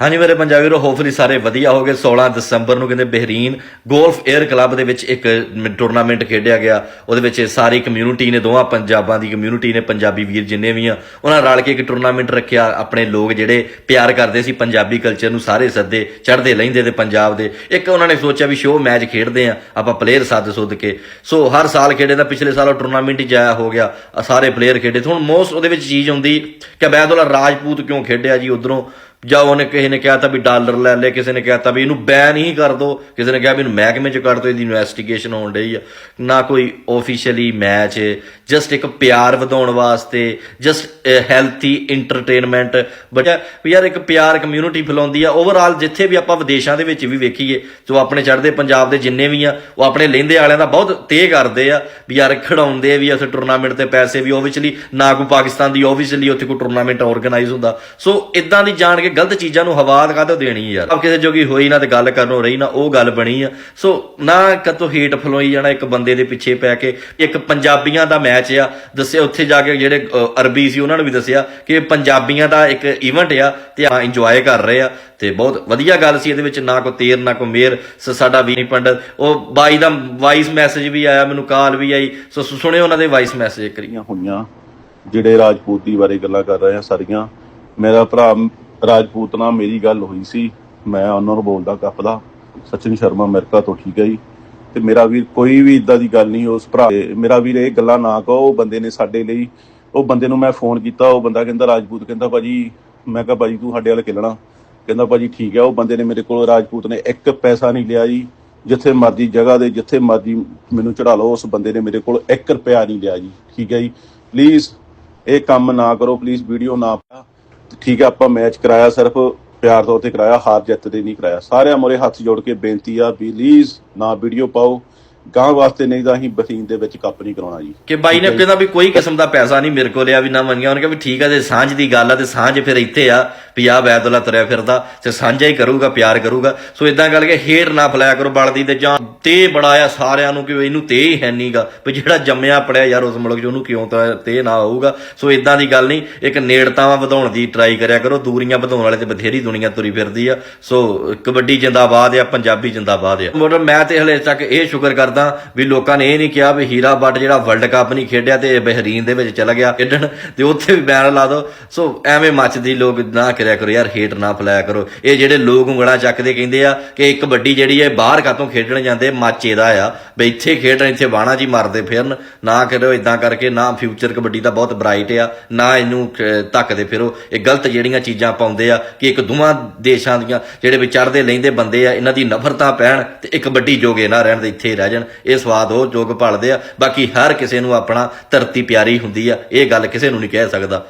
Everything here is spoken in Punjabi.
ਹਾਂਜੀ ਮੇਰੇ ਪੰਜਾਬੀ ਵੀਰੋ ਹੋਪਫੁਲੀ ਸਾਰੇ ਵਧੀਆ ਹੋਗੇ। 16 ਦਸੰਬਰ ਨੂੰ ਕਹਿੰਦੇ ਬਹਿਰੀਨ ਗੋਲਫ 에ਅਰ ਕਲੱਬ ਦੇ ਵਿੱਚ ਇੱਕ ਟੂਰਨਾਮੈਂਟ ਖੇਡਿਆ ਗਿਆ। ਉਹਦੇ ਵਿੱਚ ਸਾਰੀ ਕਮਿਊਨਿਟੀ ਨੇ, ਦੋਵਾਂ ਪੰਜਾਬਾਂ ਦੀ ਕਮਿਊਨਿਟੀ ਨੇ, ਪੰਜਾਬੀ ਵੀਰ ਜਿੰਨੇ ਵੀ ਆ, ਉਹਨਾਂ ਰਲ ਕੇ ਇੱਕ ਟੂਰਨਾਮੈਂਟ ਰੱਖਿਆ। ਆਪਣੇ ਲੋਕ ਜਿਹੜੇ ਪਿਆਰ ਕਰਦੇ ਸੀ ਪੰਜਾਬੀ ਕਲਚਰ ਨੂੰ ਸਾਰੇ ਸੱਦੇ, ਚੜ੍ਹਦੇ ਲੈਂਦੇ ਤੇ ਪੰਜਾਬ ਦੇ। ਇੱਕ ਉਹਨਾਂ ਨੇ ਸੋਚਿਆ ਵੀ ਸ਼ੋਅ ਮੈਚ ਖੇਡਦੇ ਆ, ਆਪਾਂ ਪਲੇਅਰ ਸੱਦ ਸੁੱਦ ਕੇ। ਸੋ ਹਰ ਸਾਲ ਖੇਡੇ ਦਾ ਪਿਛਲੇ ਸਾਲ ਉਹ ਟੂਰਨਾਮੈਂਟ ਹੀ ਜਾਇਆ ਹੋ ਗਿਆ। ਸਾਰੇ ਪਲੇਅਰ ਖੇਡੇ। ਤੇ ਹੁਣ ਮੋਸਟ ਉਹਦੇ ਵਿੱਚ ਚੀਜ਼ ਹੁੰਦੀ ਕਿ ਅਬੈਦੁੱਲਾ ਰਾਜਪੂਤ ਕਿਉਂ ਖੇਡਿਆ ਜੀ ਉਧਰੋਂ? ਜਾਂ ਉਹਨੇ ਕਿਸੇ ਨੇ ਕਿਹਾ ਤਾਂ ਵੀ ਡਾਲਰ ਲੈ ਲੈ, ਕਿਸੇ ਨੇ ਕਿਹਾ ਤਾਂ ਵੀ ਇਹਨੂੰ ਬੈਨ ਹੀ ਕਰ ਦੋ। ਕਿਸੇ ਨੇ ਕਿਹਾ ਵੀ ਇਹਨੂੰ ਮਹਿਕਮੇ ਚ ਕੱਢ ਦੋ, ਇਹਦੀ ਇਨਵੈਸਟੀਗੇਸ਼ਨ ਹੋਣ ਡਈ ਆ। ਨਾ ਕੋਈ ਆਫੀਸ਼ੀਅਲੀ ਮੈਚ ਜਸਟ ਇੱਕ ਪਿਆਰ ਵਧਾਉਣ ਵਾਸਤੇ ਜਸਟ ਹੈਲਥੀ ਐਂਟਰਟੇਨਮੈਂਟ ਬੱਚਾ ਵੀ ਯਾਰ ਇੱਕ ਪਿਆਰ ਕਮਿਊਨਿਟੀ ਫੈਲਾਉਂਦੀ ਆ। ਓਵਰਆਲ ਜਿੱਥੇ ਵੀ ਆਪਾਂ ਵਿਦੇਸ਼ਾਂ ਦੇ ਵਿੱਚ ਵੀ ਵੇਖੀਏ, ਜੋ ਆਪਣੇ ਚੜ੍ਹਦੇ ਪੰਜਾਬ ਦੇ ਜਿੰਨੇ ਵੀ ਆ, ਉਹ ਆਪਣੇ ਲਹਿੰਦੇ ਵਾਲਿਆਂ ਦਾ ਬਹੁਤ ਤੇਹ ਕਰਦੇ ਆ ਵੀ ਯਾਰ ਖੜਾਉਂਦੇ ਵੀ ਅਸੀਂ ਟੂਰਨਾਮੈਂਟ ਤੇ ਪੈਸੇ ਵੀ ਓਬਵੀਅਸਲੀ ਨਾ ਕੋਈ ਪਾਕਿਸਤਾਨ ਦੀ ਓਬਵੀਅਸਲੀ ਉੱਥੇ ਕੋਈ ਟੂਰਨਾਮੈਂਟ ਆਰਗੇਨਾਈਜ਼ ਹੁੰਦਾ। ਸੋ ਇਦਾਂ ਦੀ ਜਾਣ ਕੇ ਗਲਤ ਚੀਜ਼ਾਂ ਨੂੰ ਹਵਾ ਕਾਹਤੋਂ ਦੇਣੀ ਯਾਰ? ਆਪ ਕਿਸੇ ਜੋਗੀ ਹੋਈ ਨਾ ਤੇ ਗੱਲ ਕਰਨੋਂ ਰਹੀ ਨਾ, ਉਹ ਗੱਲ ਬਣੀ ਆ। ਸੋ ਨਾ ਕਤੋਂ ਹੇਟ ਫਲੋਈ ਜਾਣਾ ਇੱਕ ਬੰਦੇ ਦੇ ਪਿੱਛੇ ਪੈ ਕੇ, ਇੱਕ ਪੰਜਾਬੀਆਂ ਦਾ ਮੈਚ ਆ। ਦੱਸਿਆ ਉੱਥੇ ਜਾ ਕੇ ਜਿਹੜੇ ਅਰਬੀ ਸੀ, ਉਹਨਾਂ ਨੂੰ ਵੀ ਦੱਸਿਆ ਕਿ ਪੰਜਾਬੀਆਂ ਦਾ ਇੱਕ ਇਵੈਂਟ ਆ ਤੇ ਆ ਇੰਜੋਏ ਕਰ ਰਹੇ ਆ। ਤੇ ਬਹੁਤ ਵਧੀਆ ਗੱਲ ਸੀ ਇਹਦੇ ਵਿੱਚ, ਨਾ ਕੋ ਤੇਰ, ਨਾ ਕੋ ਮੇਰ। ਸੋ, ਸਾਡਾ ਵੀਰ ਪੰਡਤ, ਉਹ ਬਾਈ ਦਾ ਵਾਇਸ ਮੈਸੇਜ ਵੀ ਆਇਆ, ਮੈਨੂੰ ਕਾਲ ਵੀ ਆਈ। ਸੋ ਸੁ- ਸੁਣਿਓ ਉਹਨਾਂ ਦੇ ਵਾਇਸ ਮੈਸੇਜ ਕਰੀ ਹੋਈਆਂ, ਜਿਹੜੇ ਰਾਜਪੂਤੀ ਬਾਰੇ ਗੱਲਾਂ ਕਰ ਰਹੇ ਆ, ਸਾਰੀਆਂ। ਮੇਰਾ ਭਰਾ ਰਾਜਪੂਤ ਨਾਲ ਮੇਰੀ ਗੱਲ ਹੋਈ ਸੀ। ਮੈਂ ਉਹਨਾਂ ਨੂੰ ਬੋਲਦਾ ਕੱਪ ਦਾ ਸਚਿਨ ਸ਼ਰਮਾ ਅਮਰੀਕਾ ਤੋਂ ਠੀਕ ਹੈ ਜੀ। ਤੇ ਮੇਰਾ ਵੀਰ ਕੋਈ ਵੀ ਇਦਾਂ ਦੀ ਗੱਲ ਨਹੀਂ, ਉਸ ਭਰਾ ਮੇਰਾ ਵੀਰ ਇਹ ਗੱਲਾਂ ਨਾ ਕਹੋ, ਉਹ ਬੰਦੇ ਨੇ ਸਾਡੇ ਲਈ, ਉਹ ਬੰਦੇ ਨੂੰ ਮੈਂ ਫੋਨ ਕੀਤਾ, ਉਹ ਬੰਦਾ ਕਹਿੰਦਾ, ਰਾਜਪੂਤ, ਕਹਿੰਦਾ ਭਾਜੀ, ਮੈਂ ਕਿਹਾ ਭਾਜੀ ਤੂੰ ਸਾਡੇ ਵੱਲ ਖੇਲਣਾ ਕਹਿੰਦਾ, ਭਾਜੀ ਠੀਕ ਹੈ, ਉਹ ਬੰਦੇ ਨੇ ਮੇਰੇ ਕੋਲ, ਰਾਜਪੂਤ ਨੇ ਇੱਕ ਪੈਸਾ ਨਹੀਂ ਲਿਆ ਜੀ। ਜਿੱਥੇ ਮਰਜ਼ੀ ਜਗ੍ਹਾ ਦੇ, ਜਿੱਥੇ ਮਰਜ਼ੀ ਮੈਨੂੰ ਚੜਾ ਲਓ, ਉਸ ਬੰਦੇ ਨੇ ਮੇਰੇ ਕੋਲ 1 ਰੁਪਿਆ ਨਹੀਂ ਲਿਆ ਜੀ। ਠੀਕ ਹੈ ਜੀ। ਪਲੀਜ਼ ਇਹ ਕੰਮ ਨਾ ਕਰੋ ਪਲੀਜ਼ ਵੀਡੀਓ ਨਾ ਪਾਓ। ਠੀਕ ਹੈ, ਆਪਾਂ ਮੈਚ ਕਰਾਇਆ ਸਿਰਫ ਪਿਆਰ ਤੌਰ ਤੇ ਕਰਾਇਆ, ਹਾਰ ਜਿੱਤ ਦੇ ਨਹੀਂ ਕਰਾਇਆ। ਸਾਰਿਆਂ ਮੋਰੇ ਹੱਥ ਜੋੜ ਕੇ ਬੇਨਤੀ ਆ ਵੀ ਪਲੀਜ਼ ਨਾ ਵੀਡੀਓ ਪਾਓ ਗਾਂ ਵਾਸਤੇ ਨਹੀਂ ਤਾਂ ਅਸੀਂ ਬਸੀਨ ਦੇ ਵਿੱਚ ਕੱਪ ਨਹੀਂ ਕਰਾਉਣਾ ਜੀ। ਕਿ ਬਾਈ ਨੇ ਕਹਿੰਦਾ ਵੀ ਕੋਈ ਕਿਸਮ ਦਾ ਪੈਸਾ ਨਹੀਂ ਮੇਰੇ ਕੋਲ ਲਿਆ ਵੀ ਨਾ ਮੰਗਿਆ। ਉਹਨੇ ਕਿਹਾ ਵੀ ਠੀਕ ਆ ਤੇ ਸਾਂਝ ਦੀ ਗੱਲ ਆ ਤੇ ਸਾਂਝ ਫਿਰ ਇੱਥੇ ਆ ਵੀ ਆ ਬੈਦੁੱਲਾ ਤੁਰਿਆ ਫਿਰਦਾ ਤੇ ਸਾਂਝਾ ਹੀ ਕਰੂਗਾ ਪਿਆਰ ਕਰੂਗਾ। ਸੋ ਇਦਾਂ ਗੱਲ ਕੇ ਹੇਟ ਨਾ ਫਲਾਇਆ ਕਰੋ ਬਲਦੀ ਤੇ ਜਾਂ ਤੇ ਬੜਾ ਆ ਸਾਰਿਆਂ ਨੂੰ ਕਿ ਇਹਨੂੰ ਤੇ ਹੀ ਹੈ ਨਹੀਂਗਾ ਵੀ ਜਿਹੜਾ ਜੰਮਿਆ ਪੜਿਆ ਯਾਰ ਉਸ ਮੁਲਕ 'ਚ ਉਹਨੂੰ ਕਿਉਂ ਤਾਂ ਤੇ ਨਾ ਹੋਊਗਾ ਸੋ ਇਦਾਂ ਦੀ ਗੱਲ ਨਹੀਂ ਇੱਕ ਨੇੜਤਾਵਾਂ ਵਧਾਉਣ ਦੀ ਟਰਾਈ ਕਰਿਆ ਕਰੋ ਦੂਰੀਆਂ ਵਧਾਉਣ ਵਾਲੇ ਤੇ ਬਥੇਰੀ ਦੁਨੀਆ ਤੁਰੀ ਫਿਰਦੀ ਆ। ਸੋ ਕਬੱਡੀ ਜਿੰਦਾਬਾਦ ਆ ਪੰਜਾਬੀ ਜਿੰਦਾਬਾਦ ਆ। ਮੋਟਰ ਮੈਂ ਤੇ ਹਲੇ ਤੱਕ ਇਹ ਸ਼ੁਕਰ ਕਰਦਾ ਵੀ ਲੋਕਾਂ ਨੇ ਇਹ ਨਹੀਂ ਕਿਹਾ ਵੀ ਹੀਰਾ ਬੱਟ ਜਿਹੜਾ ਵਰਲਡ ਕੱਪ ਨਹੀਂ ਖੇਡਿਆ ਤੇ ਬਹਿਰੀਨ ਦੇ ਵਿੱਚ ਚਲਾ ਗਿਆ ਖੇਡਣ ਤੇ ਉੱਥੇ ਵੀ ਬੈਨ ਲਾ ਦੋ। ਸੋ ਐਵੇਂ ਮੱਚਦੀ ਲੋਕ ਨਾ ਕਰਿਆ ਕਰੋ ਯਾਰ, ਹੇਟ ਨਾ ਫਲਾਇਆ ਕਰੋ। ਇਹ ਜਿਹੜੇ ਲੋਕ ਉਂਗਲਾਂ ਚੱਕਦੇ ਕਹਿੰਦੇ ਆ ਕਿ ਇੱਕ ਕਬੱਡੀ ਜਿਹੜੀ ਹੈ, ਬਾਹਰ ਕਾਤੋਂ ਖੇਡਣ ਜਾਂਦੇ, ਮੱਚ ਇਹਦਾ ਆ। ਵੀ ਇੱਥੇ ਖੇਡਣ, ਇੱਥੇ ਬਾਣਾ ਜੀ ਮਾਰਦੇ ਫਿਰਨ। ਨਾ ਕਰੋ ਇਦਾਂ ਕਰਕੇ, ਨਾ ਫਿਊਚਰ ਕਬੱਡੀ ਦਾ ਬਹੁਤ ਬ੍ਰਾਈਟ ਆ। ਨਾ ਇਹਨੂੰ ਧੱਕਦੇ ਫਿਰੋ। ਇਹ ਗਲਤ ਜਿਹੜੀਆਂ ਚੀਜ਼ਾਂ ਪਾਉਂਦੇ ਆ ਕਿ ਇੱਕ ਦੋਵਾਂ ਦੇਸ਼ਾਂ ਦੀਆਂ ਜਿਹੜੇ ਵਿਚਰਦੇ, ਲੈਂਦੇ ਬੰਦੇ ਆ, ਇਹਨਾਂ ਦੀ ਨਫ਼ਰਤਾਂ ਪੈਣ ਤੇ ਇੱਕ ਕਬੱਡੀ ਜੋਗੇ ਨਾ ਰਹਿਣ ਦੇ ਇੱਥੇ ਰਹਿ ਜਾਣ। ਇਹ ਸਵਾਦ ਉਹ ਜੋਗ ਭਾਲਦੇ ਆ। ਬਾਕੀ ਹਰ ਕਿਸੇ ਨੂੰ ਆਪਣਾ ਧਰਤੀ ਪਿਆਰੀ ਹੁੰਦੀ ਆ, ਇਹ ਗੱਲ ਕਿਸੇ ਨੂੰ ਨਹੀਂ ਕਹਿ ਸਕਦਾ।